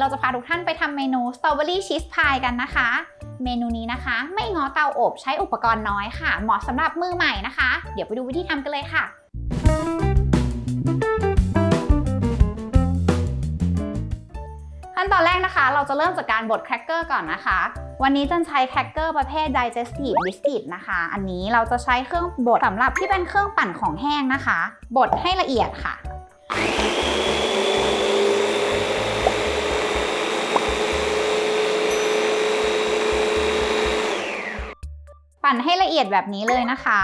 เราจะพาทุกท่านไปทำเมนูสตรอเบอรี่ชีสพายกันนะคะ เมนูนี้นะคะ ไม่ง้อเตาอบใช้อุปกรณ์น้อยค่ะ เหมาะสำหรับมือใหม่นะคะ เดี๋ยวไปดูวิธีทำกันเลยค่ะขั้นตอนแรกนะคะ เราจะเริ่มจากการบดแครกเกอร์ก่อนนะคะ วันนี้จันใช้แครกเกอร์ประเภท digestive biscuit นะคะ อันนี้เราจะใช้เครื่องบดสำหรับที่เป็นเครื่องปั่นของแห้งนะคะ บดให้ละเอียดค่ะ ปั่นให้ละเอียดแบบนี้เลยนะคะ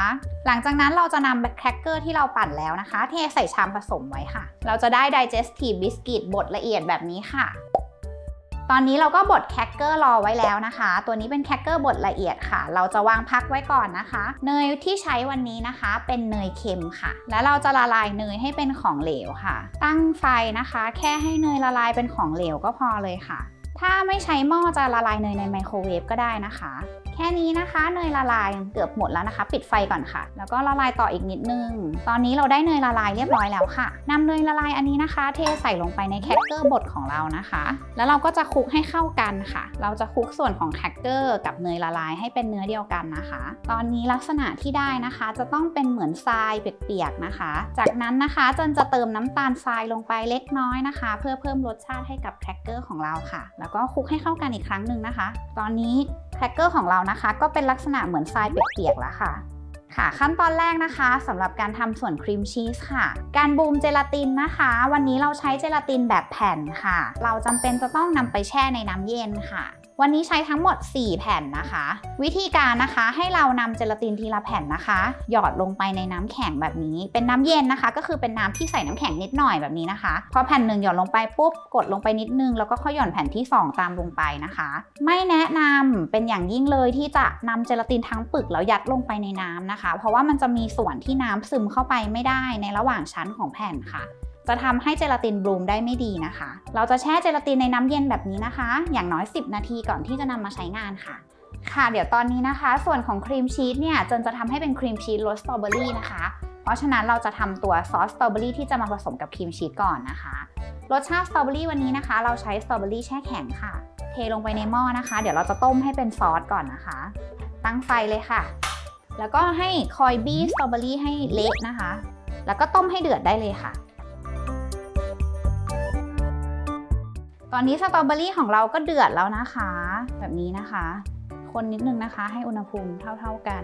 หลังจากนั้นเราจะนำแครกเกอร์ที่เราปั่นแล้วนะคะเทใส่ชามผสมไว้ค่ะ เราจะได้ digestive biscuit บดละเอียดแบบนี้ค่ะ ตอนนี้เราก็บดแครกเกอร์รอไว้แล้วนะคะ ตัวนี้เป็นแครกเกอร์บดละเอียดค่ะ เราจะวางพักไว้ก่อนนะคะ เนยที่ใช้วันนี้นะคะ เป็นเนยเค็มค่ะ แล้วเราจะละลายเนยให้เป็นของเหลวค่ะ ตั้งไฟนะคะ แค่ให้เนยละลายเป็นของเหลวก็พอเลยค่ะถ้าไม่ใช้หม้อจะละลายเนยในไมโครเวฟก็ได้นะคะ แค่นี้นะคะเนยละลายเกือบหมดแล้วนะคะ ปิดไฟก่อนค่ะ แล้วก็ละลายต่ออีกนิดนึง ตอนนี้เราได้เนยละลายเรียบร้อยแล้วค่ะนำเนยละลายอันนี้นะคะ เทใส่ลงไปในแครกเกอร์บดของเรานะคะ แล้วเราก็จะคลุกให้เข้ากันค่ะ เราจะคลุกส่วนของแครกเกอร์กับเนยละลายให้เป็นเนื้อเดียวกันนะคะ ตอนนี้ลักษณะที่ได้นะคะ จะต้องเป็นเหมือนทรายเปียกๆนะคะ จากนั้นนะคะจนจะเติมน้ำตาลทรายลงไปเล็กน้อยนะคะ เพื่อเพิ่มรสชาติให้กับแครกเกอร์ของเราค่ะ แล้วก็คลุกให้เข้ากันอีกครั้งหนึ่งนะคะ ตอนนี้แครกเกอร์ของเรานะคะ ก็เป็นลักษณะเหมือนทรายเปียกๆแล้วค่ะค่ะขั้นตอนแรกนะคะสำหรับการทำส่วนครีมชีสค่ะ การบูมเจลาตินนะคะ วันนี้เราใช้เจลาตินแบบแผ่นค่ะ เราจำเป็นจะต้องนำไปแช่ในน้ำเย็นค่ะ วันนี้ใช้ทั้งหมด 4 แผ่นนะคะ วิธีการนะคะให้เรานำเจลาตินทีละแผ่นนะคะ หยอดลงไปในน้ำแข็งแบบนี้ เป็นน้ำเย็นนะคะ ก็คือเป็นน้ำที่ใส่น้ำแข็งนิดหน่อยแบบนี้นะคะ พอแผ่นหนึ่งหยอดลงไปปุ๊บกดลงไปนิดนึงแล้วก็ค่อยหย่อนแผ่นที่ 2 ตามลงไปนะคะ ไม่แนะนำเป็นอย่างยิ่งเลยที่จะนำเจลาตินทั้งปึกแล้วยัดลงไปในน้ำนะคะ เพราะว่ามันจะมีส่วนที่น้ำซึมเข้าไปไม่ได้ในระหว่างชั้นของแผ่นค่ะ จะทำให้เจลาตินบลูมได้ไม่ดีนะคะ เราจะแช่เจลาตินในน้ำเย็นแบบนี้นะคะ อย่างน้อย 10 นาทีก่อนที่จะนำมาใช้งานค่ะค่ะ เดี๋ยวตอนนี้นะคะ ส่วนของครีมชีสเนี่ยจนจะทำให้เป็นครีมชีสรสสตรอเบอรี่นะคะ เพราะฉะนั้นเราจะทำตัวซอสสตรอเบอรี่ที่จะมาผสมกับครีมชีสก่อนนะคะ รสชาติสตรอเบอรี่วันนี้นะคะ เราใช้สตรอเบอรี่แช่แข็งค่ะ เทลงไปในหม้อนะคะ เดี๋ยวเราจะต้มให้เป็นซอสก่อนนะคะ ตั้งไฟเลยค่ะ แล้วก็ให้คอยบี้สตรอเบอรี่ให้เละนะคะ แล้วก็ต้มให้เดือดได้เลยค่ะ ตอนนี้สตรอเบอรี่ของเราก็เดือดแล้วนะคะ แบบนี้นะคะ คนนิดนึงนะคะ ให้อุณหภูมิเท่า ๆกัน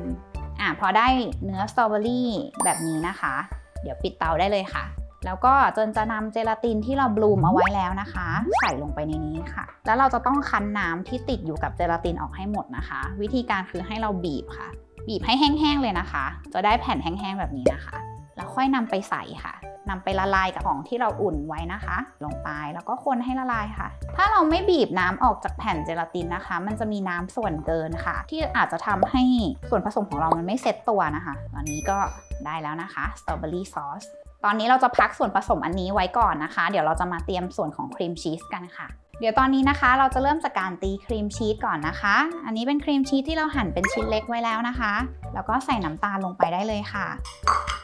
อะพอได้เนื้อสตรอเบอรี่แบบนี้นะคะ เดี๋ยวปิดเตาได้เลยค่ะ แล้วก็จนจะนำเจลาตินที่เราบลูมเอาไว้แล้วนะคะ ใส่ลงไปในนี้ค่ะ แล้วเราจะต้องคั้นน้ำที่ติดอยู่กับเจลาตินออกให้หมดนะคะ วิธีการคือให้เราบีบค่ะ บีบให้แห้งๆเลยนะคะ จะได้แผ่นแห้งๆแบบนี้นะคะ แล้วค่อยนำไปใส่ค่ะนำไปละลายกับของที่เราอุ่นไว้นะคะ ลงไปแล้วก็คนให้ละลายค่ะ ถ้าเราไม่บีบน้ำออกจากแผ่นเจลาตินนะคะ มันจะมีน้ำส่วนเกินค่ะ ที่อาจจะทำให้ส่วนผสมของเรามันไม่เซ็ตตัวนะคะตอนนี้ก็ได้แล้วนะคะสตรอเบอรี่ซอสตอนนี้เราจะพักส่วนผสมอันนี้ไว้ก่อนนะคะ เดี๋ยวเราจะมาเตรียมส่วนของครีมชีสกันค่ะ เดี๋ยวตอนนี้นะคะ เราจะเริ่มจากการตีครีมชีสก่อนนะคะ อันนี้เป็นครีมชีสที่เราหั่นเป็นชิ้นเล็กไว้แล้วนะคะ แล้วก็ใส่น้ำตาลลงไปได้เลยค่ะ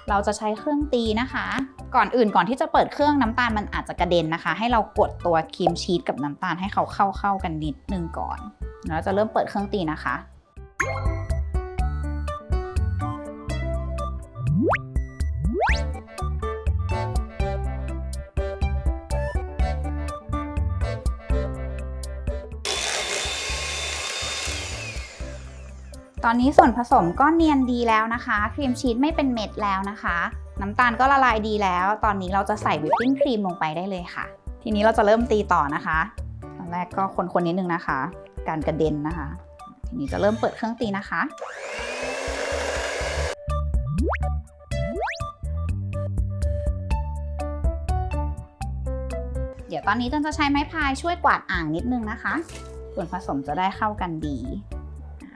เราจะใช้เครื่องตีนะคะ ก่อนอื่นก่อนที่จะเปิดเครื่องน้ำตาลมันอาจจะกระเด็นนะคะ ให้เรากดตัวครีมชีสกับน้ำตาลให้เขาเข้าเข้ากันนิดนึงก่อน แล้วจะเริ่มเปิดเครื่องตีนะคะ ตอนนี้ส่วนผสมก็เนียนดีแล้วนะคะ ครีมชีสไม่เป็นเม็ดแล้วนะคะ น้ำตาลก็ละลายดีแล้ว ตอนนี้เราจะใส่วิปปิ้งครีมลงไปได้เลยค่ะ ทีนี้เราจะเริ่มตีต่อนะคะตอนแรกก็คนๆนิดนึงนะคะ การกระเด็นนะคะ ทีนี้จะเริ่มเปิดเครื่องตีนะคะเดี๋ยวตอนนี้จันจะใช้ไม้พายช่วยกวาดอ่างนิดนึงนะคะ ส่วนผสมจะได้เข้ากันดี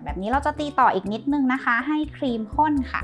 แบบนี้เราจะตีต่ออีกนิดนึงนะคะ ให้ครีมข้นค่ะ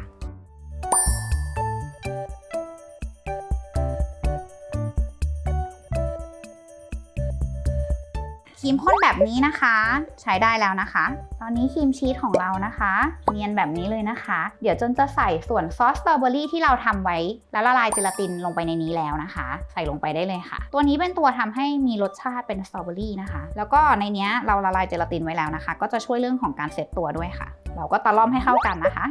ครีมข้นแบบนี้นะคะ ใช้ได้แล้วนะคะ ตอนนี้ครีมชีสของเรานะคะ เนียนแบบนี้เลยนะคะ เดี๋ยวจนจะใส่ส่วนซอสสตรอเบอรี่ที่เราทำไว้ แล้วละลายเจลาตินลงไปในนี้แล้วนะคะ ใส่ลงไปได้เลยค่ะ ตัวนี้เป็นตัวทำให้มีรสชาติเป็นสตรอเบอรี่นะคะ แล้วก็ในนี้เราละลายเจลาตินไว้แล้วนะคะ ก็จะช่วยเรื่องของการเซตตัวด้วยค่ะ เราก็ตะล่อมให้เข้ากันนะคะ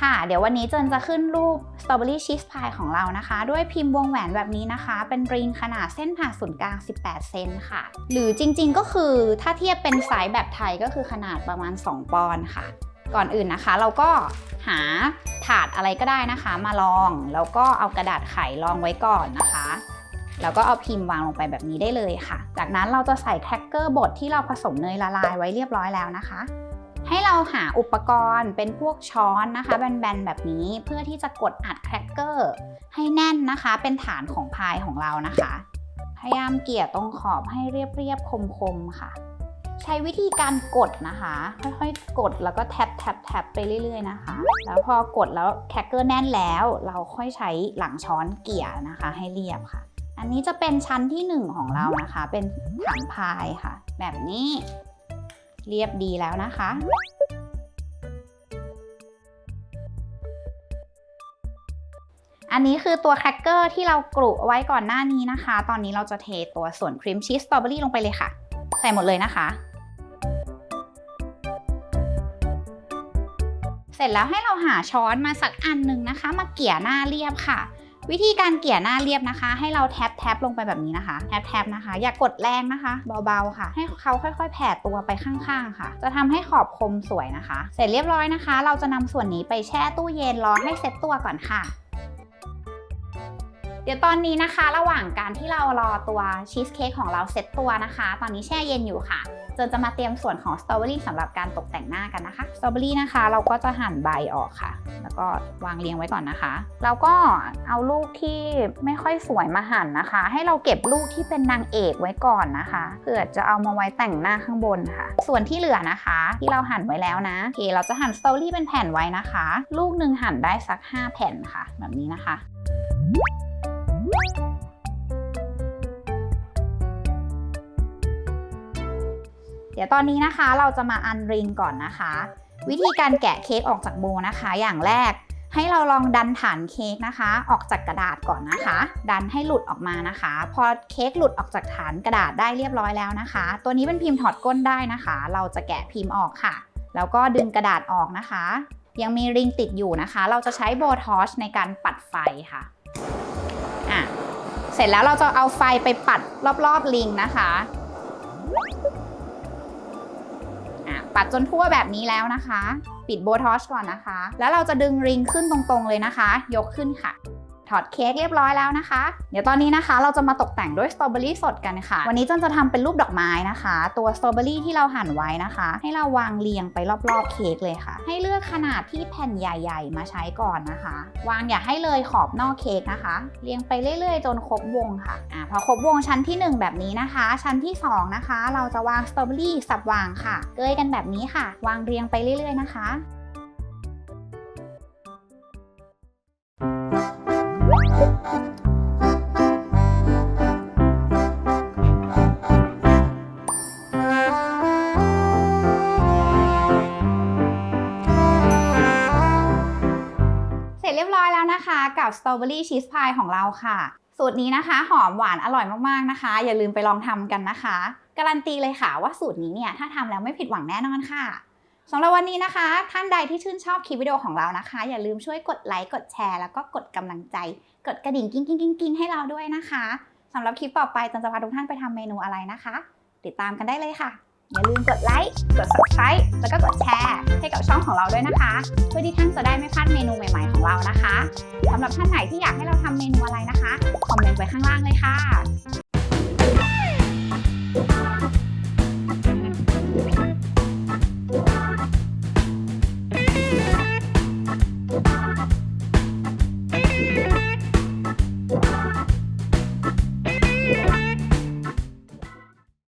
ค่ะ เดี๋ยววันนี้เจนจะขึ้นรูปสตรอเบอรี่ชีสพายของเรานะคะ ด้วยพิมพ์วงแหวนแบบนี้นะคะ เป็นริงขนาดเส้นผ่าศูนย์กลาง 18 เซนค่ะ หรือจริงๆก็คือถ้าเทียบเป็นไซส์แบบไทยก็คือขนาดประมาณ 2 ปอนด์ค่ะ ก่อนอื่นนะคะ เราก็หาถาดอะไรก็ได้นะคะ มาลอง แล้วก็เอากระดาษไขรองไว้ก่อนนะคะแล้วก็เอาพิมพ์วางลงไปแบบนี้ได้เลยค่ะ จากนั้นเราจะใส่แครกเกอร์บดที่เราผสมเนยละลายไว้เรียบร้อยแล้วนะคะ ให้เราหาอุปกรณ์เป็นพวกช้อนนะคะ แบนๆแบบนี้เพื่อที่จะกดอัดแครกเกอร์ให้แน่นนะคะ เป็นฐานของพายของเรานะคะ พยายามเกลี่ยตรงขอบให้เรียบๆคมๆค่ะ ใช้วิธีการกดนะคะ ค่อยๆกดแล้วก็แท็บแท็บแท็บไปเรื่อย ๆนะคะ แล้วพอกดแล้วแครกเกอร์แน่นแล้ว เราค่อยใช้หลังช้อนเกลี่ยนะคะ ให้เรียบค่ะอันนี้จะเป็นชั้นที่หนึ่งของเรานะคะ เป็นฐานพายค่ะ แบบนี้ เรียบดีแล้วนะคะอันนี้คือตัวแครกเกอร์ที่เรากรุเอาไว้ก่อนหน้านี้นะคะ ตอนนี้เราจะเทตัวส่วนครีมชีสสตรอเบอรี่ลงไปเลยค่ะ ใส่หมดเลยนะคะ เสร็จแล้วให้เราหาช้อนมาสักอันหนึ่งนะคะ มาเกี่ยหน้าเรียบค่ะ วิธีการเกี่ยหน้าเรียบนะคะ ให้เราแท็บแท็บลงไปแบบนี้นะคะแท็บแท็บนะคะ อย่ากกดแรงนะคะ เบาๆค่ะ ให้เขาค่อยๆ แผ่ตัวไปข้างๆค่ะ จะทำให้ขอบคมสวยนะคะ เสร็จเรียบร้อยนะคะ เราจะนำส่วนนี้ไปแช่ตู้เย็นรอให้เซ็ตตัวก่อนค่ะ เดี๋ยวตอนนี้นะคะ ระหว่างการที่เรารอตัวชีสเค้กของเราเซ็ตตัวนะคะ ตอนนี้แช่เย็นอยู่ค่ะเจนจะมาเตรียมส่วนของสตรอเบอรี่สำหรับการตกแต่งหน้ากันนะคะสตรอเบอรี่นะคะ เราก็จะหั่นใบออกค่ะ แล้วก็วางเรียงไว้ก่อนนะคะแล้วก็เอาลูกที่ไม่ค่อยสวยมาหั่นนะคะ ให้เราเก็บลูกที่เป็นนางเอกไว้ก่อนนะคะเพื่อจะเอามาไว้แต่งหน้าข้างบนค่ะ ส่วนที่เหลือนะคะ ที่เราหั่นไว้แล้วนะโอเคเราจะหั่นสตรอเบอรี่เป็นแผ่นไว้นะคะ ลูกหนึ่งหั่นได้สัก 5 แผ่นค่ะ แบบนี้นะคะ เดี๋ยวตอนนี้นะคะเราจะมาอันริงก่อนนะคะ วิธีการแกะเค้กออกจากโบนะคะ อย่างแรกให้เราลองดันฐานเค้กนะคะ ออกจากกระดาษก่อนนะคะ ดันให้หลุดออกมานะคะ พอเค้กหลุดออกจากฐานกระดาษได้เรียบร้อยแล้วนะคะ ตัวนี้เป็นพิมพ์ถอดก้นได้นะคะ เราจะแกะพิมพ์ออกค่ะ แล้วก็ดึงกระดาษออกนะคะ ยังมีริงติดอยู่นะคะ เราจะใช้โบทอชในการปัดไฟค่ะอะ เสร็จแล้วเราจะเอาไฟไปปัดรอบๆลิงนะคะะปัดจนทั่วแบบนี้แล้วนะคะ ปิดโบทอชก่อนนะคะ แล้วเราจะดึงริงขึ้นตรงๆเลยนะคะ ยกขึ้นค่ะ ถอดเค้กเรียบร้อยแล้วนะคะ เดี๋ยวตอนนี้นะคะ เราจะมาตกแต่งด้วยสตรอเบอรี่สดกันค่ะ วันนี้เจันจะทำเป็นรูปดอกไม้นะคะ ตัวสตรอเบอรี่ที่เราหั่นไว้นะคะ ให้เราวางเรียงไปรอบๆเค้กเลยค่ะ ให้เลือกขนาดที่แผ่นใหญ่ ๆ มาใช้ก่อนนะคะ วางอย่าให้เลยขอบนอกเค้กนะคะ เรียงไปเรื่อยๆ จนครบวงค่ะอ่าพอครบวงชั้นที่ 1 แบบนี้นะคะ ชั้นที่ 2 นะคะ เราจะวางสตรอเบอรี่สับวางค่ะ เกยกันแบบนี้ค่ะ วางเรียงไปเรื่อยๆนะคะ เรียบร้อยแล้วนะคะ กับสตรอเบอรี่ชีสพายของเราค่ะ สูตรนี้นะคะหอมหวานอร่อยมากๆนะคะ อย่าลืมไปลองทำกันนะคะ การันตีเลยค่ะว่าสูตรนี้เนี่ยถ้าทำแล้วไม่ผิดหวังแน่นอนค่ะสำหรับวันนี้นะคะ ท่านใดที่ชื่นชอบคลิปวิดีโอของเรานะคะ อย่าลืมช่วยกดไลค์กดแชร์แล้วก็กดกำลังใจ กดกระดิ่งกิ้งกิ้งกิ้งกิ้งให้เราด้วยนะคะสำหรับคลิปต่อไปจันจะพาทุกท่านไปทำเมนูอะไรนะคะ ติดตามกันได้เลยค่ะ อย่าลืมกดไลค์ กด subscribe แล้วก็กดแชร์ให้กับช่องของเราด้วยนะคะ เพื่อที่ท่านจะได้ไม่พลาดเมนูใหม่ๆของเรานะคะสำหรับท่านไหนที่อยากให้เราทำเมนูอะไรนะคะ คอมเมนต์ไว้ข้างล่างเลยค่ะ